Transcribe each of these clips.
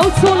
গৌসুল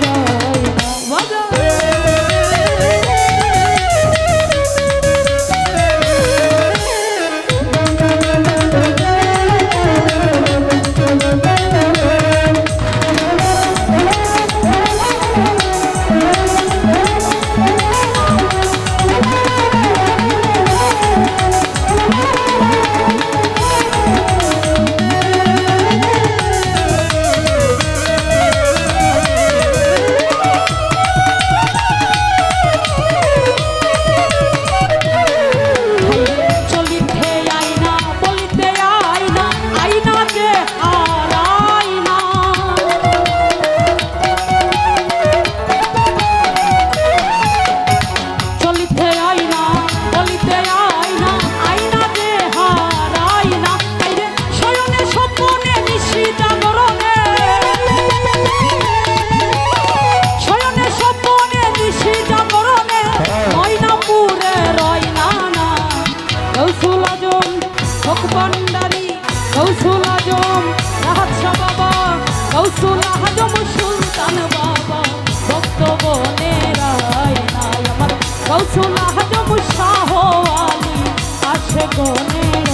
কৌশল আজম শাহ আলী আছে গনেরা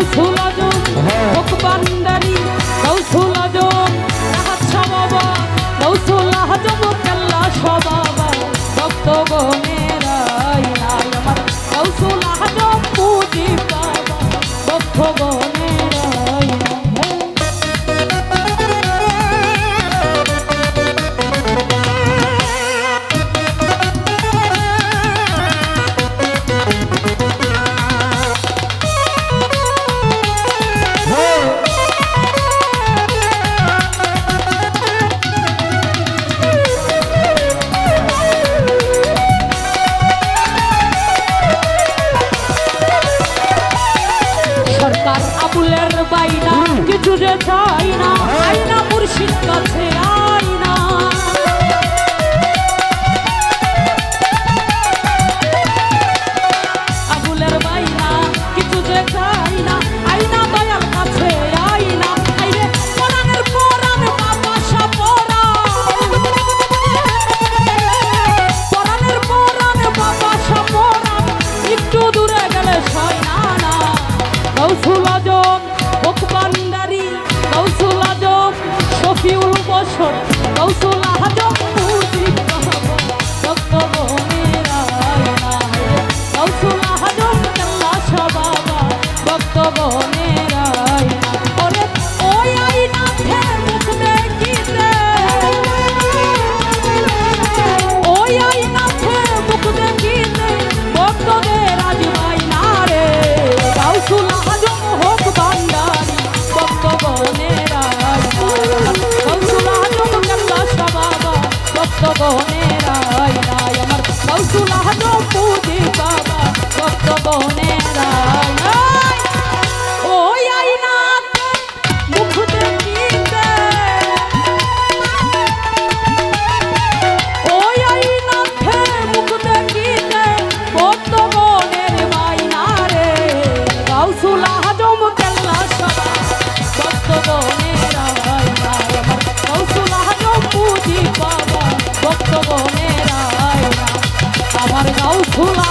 কৌশল আজম ভগবান্ডারি হ্যাঁ। কৌশল আজম রাহাচ্ছা বাবা কৌশল আজম কাল্লা সবাবা ভক্ত গণেরাই নাই আমার কৌশল আজম পুজি বাবা ভক্ত গণ খুঁজে চাই না। আয়না মুর্শিদ কাছে রসুল আহমদ 服了。